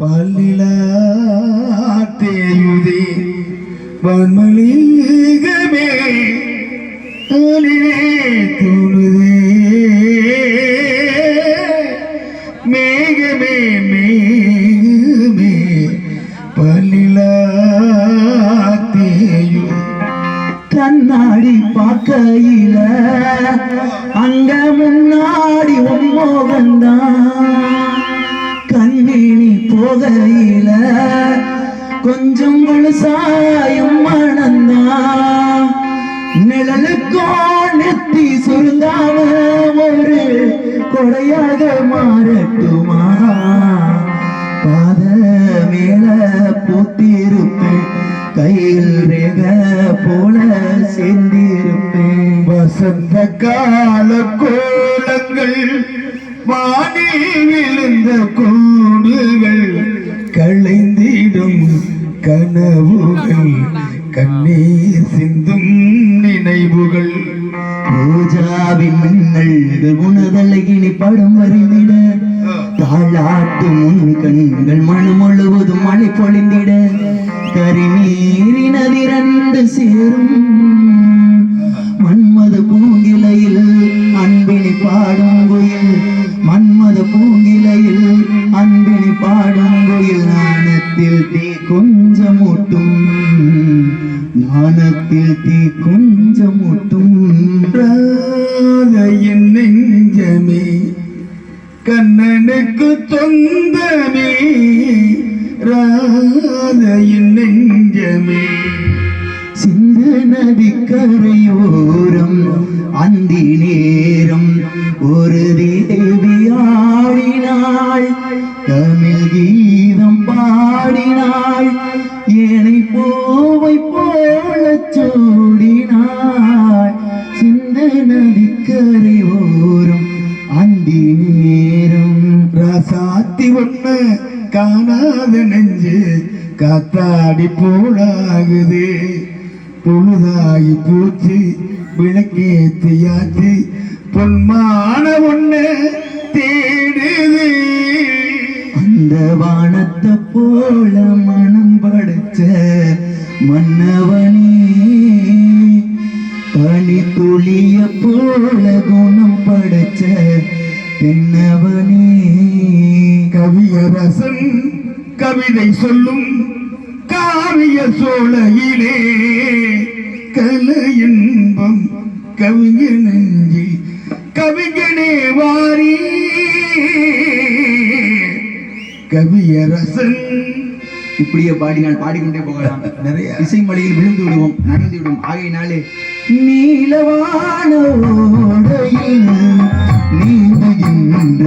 பல்லிலா தேயுதே வன்மலிகமே அலிலே தூணுதே மேகமே மேகமே பல்லிலா தேயு. கண்ணாடி பார்க்கையில அங்க முன்னாடி உன் உன்மோகந்தான் கண்ணினி போகையில கொஞ்சம் முழுசாயும் மணந்தா. நிழலுக்கோ நெத்தி சுருங்காம ஒரு கொடையாக மாறட்டுமா? பாத மேல பூத்திருப்பேன் கையில் ரேக போல சேர்ந்திருப்பேன் வசந்த கால கோலங்கள் வானில் விழுந்த கூடுகள் களைந்திடும் கனவுகள் கண்ணீர் சிந்தும் நினைவுகள். பூஜாவின் மின்னல் உணதழகினி படம் வரைந்திட. தாளாட்டும் உன் கண்கள் மனு முழுவதும் மழை பொழிந்திட கரிநீரினதிரண்டு சேரும். மன்மத பூங்கிலையில் பாடும் குயில் மன்மத பூங்கிலையில் அன்பினை பாடும் குயில் நாணத்தில் தீ கொஞ்சம் ஊட்டும் நாணத்தில் தீ கொஞ்சம் ஊட்டும் ராதையின் நெஞ்சமே கண்ணனுக்கு தொந்தமே. ராதையின் நெஞ்சமே சிந்து நதிக்கரையோரம் நெஞ்சு காத்தாடி போடாகுது பொழுதாகி பூச்சி விளக்கேத்தியாச்சு பொன்மான ஒண்ணு தேடுது. அந்த வானத்தை போல மனம் படைச்ச மன்னவனே பனி துளிய போல குணம் படைச்ச தென்னவனே. கவியரசன் கவிதை சொல்லும் காவிய சோலையிலே கல இன்பம் கவிஞ நெஞ்சில் கவிஞனே வாரி. கவியரசன் இப்படியே பாடினால் பாடிக்கொண்டே போகலாம். நிறைய. இசை மலையில் விழுந்து விடுவோம் நனைந்து விடுவோம். ஆகையினாலே நீலவான நீந்துகின்ற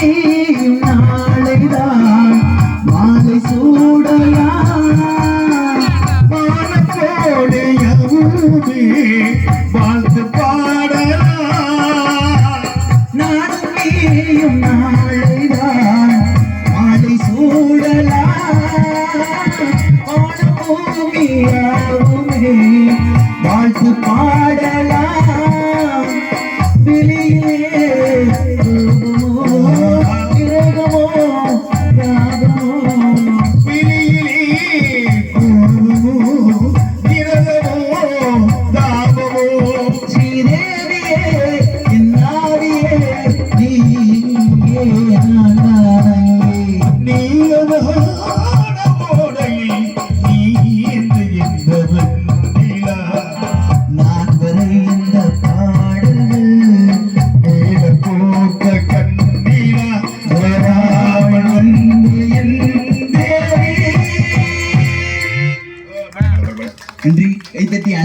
be